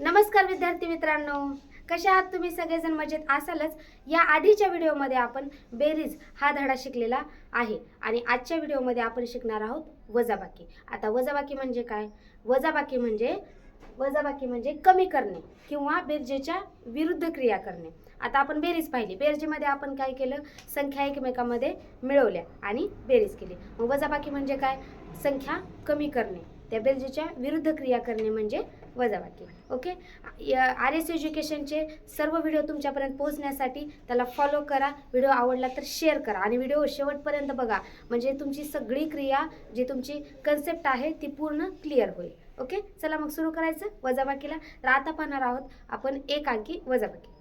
नमस्कार विद्यार्थी मित्रांनो. कशा आहात तुम्ही? सगळेजण मजेत असालच. या आधीच्या व्हिडिओमध्ये आपण बेरीज हा धडा शिकलेला आहे आणि आजच्या व्हिडिओमध्ये आपण शिकणार आहोत वजाबाकी. आता वजाबाकी म्हणजे काय? वजाबाकी म्हणजे वजाबाकी म्हणजे कमी करणे किंवा बेरजेच्या विरुद्ध क्रिया करणे. आता आपण बेरीज पाहिली. बेरजेमध्ये आपण काय केलं? संख्या एकमेकामध्ये मिळवल्या आणि बेरीज केली. मग वजाबाकी म्हणजे काय? संख्या कमी करणे. त्या बेरजेच्या विरुद्ध क्रिया करणे म्हणजे वजाबाकी. ओके आर एस एज्युकेशनचे सर्व व्हिडिओ तुमच्यापर्यंत पोहोचण्यासाठी त्याला फॉलो करा. व्हिडिओ आवडला तर शेअर करा. आणि व्हिडिओ शेवटपर्यंत बघा. म्हणजे तुमची सगळी क्रिया जी तुमची कन्सेप्ट आहे ती पूर्ण क्लिअर होईल. ओके चला मग सुरू करायचं वजाबाकीला. तर आता पाहणार आहोत आपण एक अंकी वजाबाकी.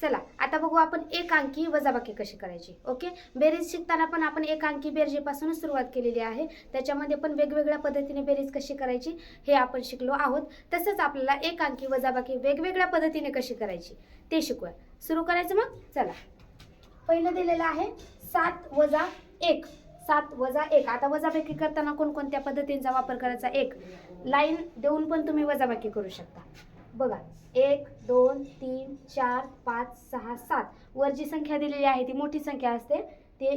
चला आता बघू आपण एक अंकी वजाबाकी कशी करायची ओके? बेरीज शिकताना पण आपण एक अंकी बेरजेपासूनच सुरुवात केलेली आहे. त्याच्यामध्ये पण वेगवेगळ्या पद्धतीने बेरीज कशी करायची हे आपण शिकलो आहोत. तसंच आपल्याला एक अंकी वजाबाकी वेगवेगळ्या पद्धतीने कशी करायची ते शिकूया. सुरू करायचं मग? चला. पहिलं दिलेलं आहे सात वजा एक. सात वजा एक. आता वजाबाकी करताना कोणकोणत्या पद्धतींचा वापर करायचा? एक. लाईन देऊन पण तुम्ही वजाबाकी करू शकता. बघा एक दोन तीन चार पाच सहा सात. वर जी संख्या दिलेली आहे ती मोठी संख्या असते. ते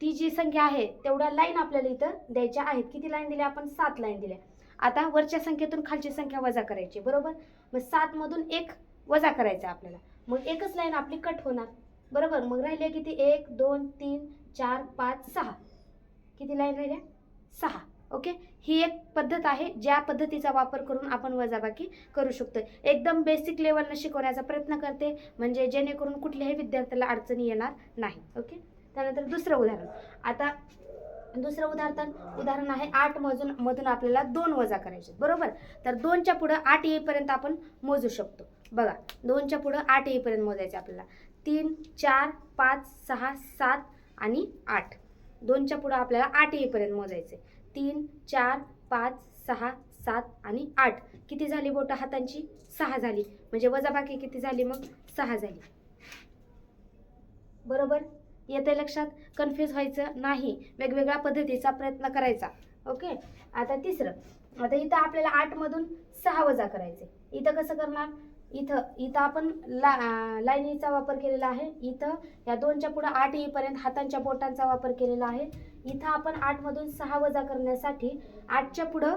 ती जी संख्या आहे तेवढ्या लाईन आपल्याला इथं द्यायच्या आहेत. किती लाईन दिल्या? आपण सात लाईन दिल्या. आता वरच्या संख्येतून खालची संख्या वजा करायची बरोबर? मग सातमधून एक वजा करायचा आपल्याला. मग एकच लाईन आपली कट होणार बरोबर? मग राहिल्या किती? एक दोन तीन चार पाच सहा. किती लाईन राहिल्या? सहा. ओके? ही एक पद्धत आहे ज्या पद्धतीचा वापर करून आपण वजाबाकी करू शकतो एकदम बेसिक लेवलनं शिकवण्याचा प्रयत्न करते म्हणजे जेणेकरून कुठल्याही विद्यार्थ्याला अडचणी येणार नाही ओके? त्यानंतर दुसरं उदाहरण. आता दुसरं उदाहरण उदाहरण आहे आठ मजून मधून आपल्याला दोन वजा करायचे बरोबर? तर दोनच्या पुढं आठ येईपर्यंत आपण मोजू शकतो. बघा दोनच्या पुढं आठ येईपर्यंत मोजायचे आपल्याला. तीन चार पाच सहा सात आणि आठ. दोनच्या पुढं आपल्याला आठ येईपर्यंत मोजायचे. तीन चार पाच सहा सात आणि आठ. किती झाली बोटं हातांची? सहा झाली. म्हणजे वजाबाकी किती झाली मग? सहा झाली. बरोबर? येते लक्षात? कन्फ्यूज व्हायचं नाही. वेगवेगळ्या पद्धतीचा प्रयत्न करायचा. ओके? आता तिसरं. आता इथं आपल्याला आठमधून सहा वजा करायचे. इथं कसं करणार? इथं इथं आपण ला लाईनीचा वापर केलेला आहे. इथं या दोनच्या पुढं आठ येईपर्यंत हातांच्या बोटांचा वापर केलेला आहे. इथं आपण आठमधून सहा वजा करण्यासाठी आठच्या पुढं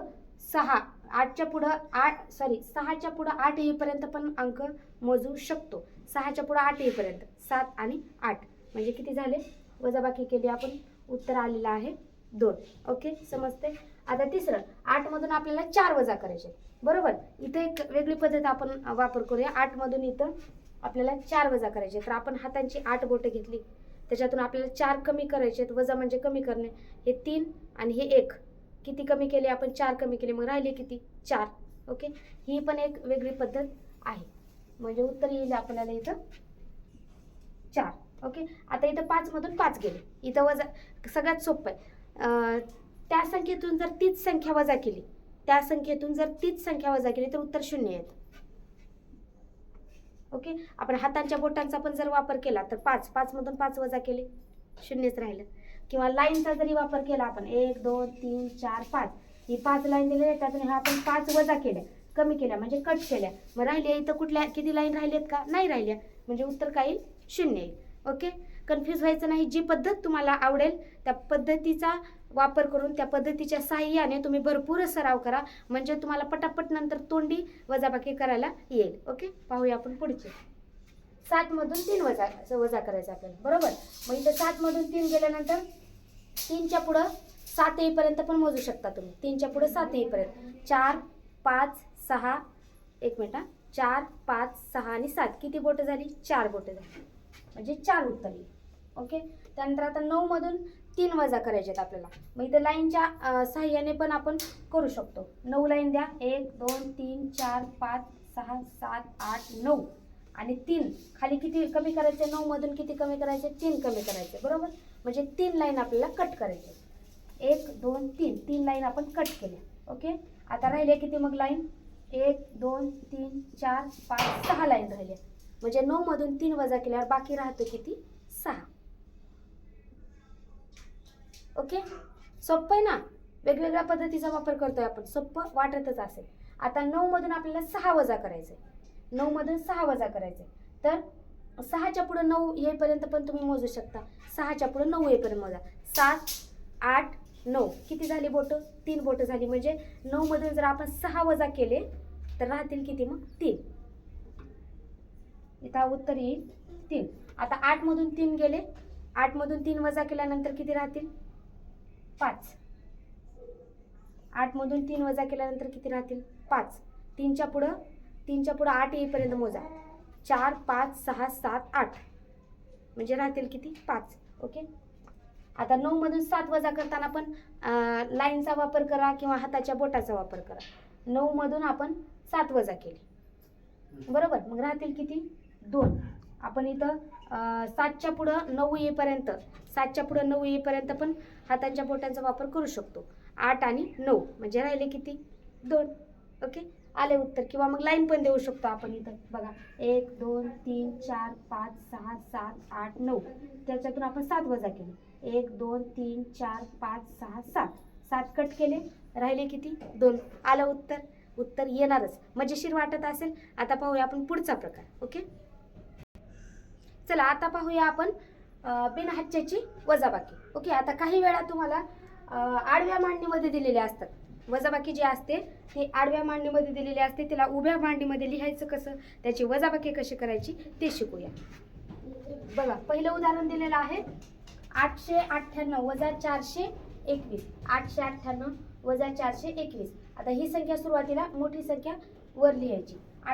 सहा आठच्या पुढं आठ सॉरी सहाच्या पुढं आठ येईपर्यंत पण अंक मोजू शकतो. सहाच्या पुढं आठ येईपर्यंत सात आणि आठ. म्हणजे किती झाले? वजाबाकी केली आपण उत्तर आलेलं आहे दोन. ओके समजते? आता तिसरं आठमधून आपल्याला चार वजा करायचे बरोबर? इथं एक वेगळी पद्धत आपण वापर करूया. आठमधून इथं आपल्याला चार वजा करायचे तर आपण हातांची आठ बोटं घेतली. त्याच्यातून आपल्याला चार कमी करायचे आहेत. वजा म्हणजे कमी करणे. हे तीन आणि हे एक. किती कमी केले आपण? चार कमी केले. मग राहिले किती? चार. ओके? ही पण एक वेगळी पद्धत आहे. म्हणजे उत्तर येईल आपल्याला इथं. चार. ओके? आता इथं पाचमधून पाच गेले. इथं वजा सगळ्यात सोपं आहे. त्या संख्येतून जर तीच संख्या वजा केली त्या संख्येतून जर तीच संख्या वजा केली तर उत्तर शून्य येतं. ओके? आपण हातांच्या बोटांचा पण जर वापर केला तर पाच पाचमधून पाच वजा केले. शून्यच राहिलं. किंवा लाईनचा जरी वापर केला आपण एक दोन तीन चार पाच. ही पाच लाईन दिलेली आहे त्यातून ह्या आपण पाच वजा केल्या. कमी केल्या म्हणजे कट केल्या. मग राहिल्या इथं कुठल्या किती लाईन राहिल्यात का? नाही राहिल्या. म्हणजे उत्तर काय येईल? शून्य येईल. ओके? कन्फ्यूज व्हायचं नाही. जी पद्धत तुम्हाला आवडेल त्या पद्धतीचा वापर करून त्या पद्धतीच्या साह्याने तुम्ही भरपूर सराव करा. म्हणजे तुम्हाला पटापट नंतर तोंडी वजाबाकी करायला येईल. ओके? पाहूया आपण पुढचे. सातमधून तीन वजा वजा करायचं आपल्याला. बरोबर? मग इथं सातमधून तीन गेल्यानंतर तीनच्या पुढं सात येईपर्यंत पण मोजू शकता तुम्ही. तीनच्या पुढं सात येईपर्यंत. चार पाच सहा एक मिनिट हां. चार पाच सहा आणि सात. किती बोटं झाली? चार बोटं झाली. म्हणजे चार उत्तर. येईल ओके? त्यानंतर आता नऊमधून तीन वजा करायचे आहेत आपल्याला. मग इथं लाईनच्या सहाय्याने साह्याने पण आपण करू शकतो. नऊ लाईन द्या. एक दोन तीन चार पाच सहा सात आठ नऊ. आणि तीन. खाली किती कमी करायचे? नऊमधून किती कमी करायचे? तीन कमी करायचे. बरोबर? म्हणजे तीन लाईन आपल्याला कट करायचे. एक दोन तीन. तीन लाईन आपण कट केल्या. ओके? आता राहिले किती मग लाईन? एक दोन तीन चार पाच सहा लाईन राहिल्या. म्हणजे नऊमधून तीन वजा केल्यावर बाकी राहतो किती? ओके? सोपं आहे ना? वेगवेगळ्या पद्धतीचा वापर करतोय आपण. सोपं वाटतच असेल. आता नऊमधून आपल्याला सहा वजा करायचं आहे नऊमधून सहा वजा आहे तर सहाच्या पुढं नऊ येईपर्यंत पण तुम्ही मोजू शकता. सहाच्या पुढं नऊ येईपर्यंत मोजा. सात आठ नऊ. किती झाली बोटं? तीन बोटं झाली. म्हणजे नऊमधून जर आपण सहा वजा केले तर राहतील किती मग? तीन. इथं उत्तर येईल. तीन. आता आठमधून तीन गेले. आठमधून तीन वजा केल्यानंतर किती राहतील? पाच. आठमधून तीन वजा केल्यानंतर किती राहतील? पाच. तीनच्या पुढं तीनच्या पुढं आठ येईपर्यंत मोजा. चार पाच सहा सात आठ. म्हणजे राहतील किती? पाच. ओके? आता नऊमधून सात वजा करताना पण लाईनचा वापर करा किंवा हाताच्या बोटाचा वापर करा. नऊमधून आपण सात वजा केली. बरोबर? मग राहतील किती? दोन. आपण इथं सातच्या पुढं नऊ येईपर्यंत सातच्या पुढं नऊ येईपर्यंत पण हातांच्या बोटांचा वापर करू शकतो. आठ आणि नऊ म्हणजे राहिले किती? दोन. ओके? आले उत्तर. किंवा मग लाईन पण देऊ शकतो आपण इथं. बघा एक दोन तीन चार पाच सहा सात आठ नऊ. त्याच्यातून आपण सात वजा केले. एक दोन तीन चार पाच सहा सात. सात कट केले. राहिले किती? दोन. आलं उत्तर. उत्तर येणारच. मजेशीर वाटत असेल. आता पाहूया आपण पुढचा प्रकार. ओके? चला आता पाहूया आपण अं, बिनहाच्याची वजाबाकी. ओके आता काही वेळा तुम्हाला आडव्या मांडणीमध्ये दिलेले असतात. वजाबाकी जी असते ती आडव्या मांडणीमध्ये दिलेली असते तिला उभ्या मांडणीमध्ये लिहायचं कसं त्याची वजाबाकी कशी करायची ते शिकूया. बघा पहिलं उदाहरण दिलेलं आहे आठशे अठ्ठ्याण्णव वजा चारशे एकवीस. आठशे अठ्ठ्याण्णव वजा चारशे एकवीस. आता ही संख्या सुरुवातीला मोठी संख्या वर लिहायची.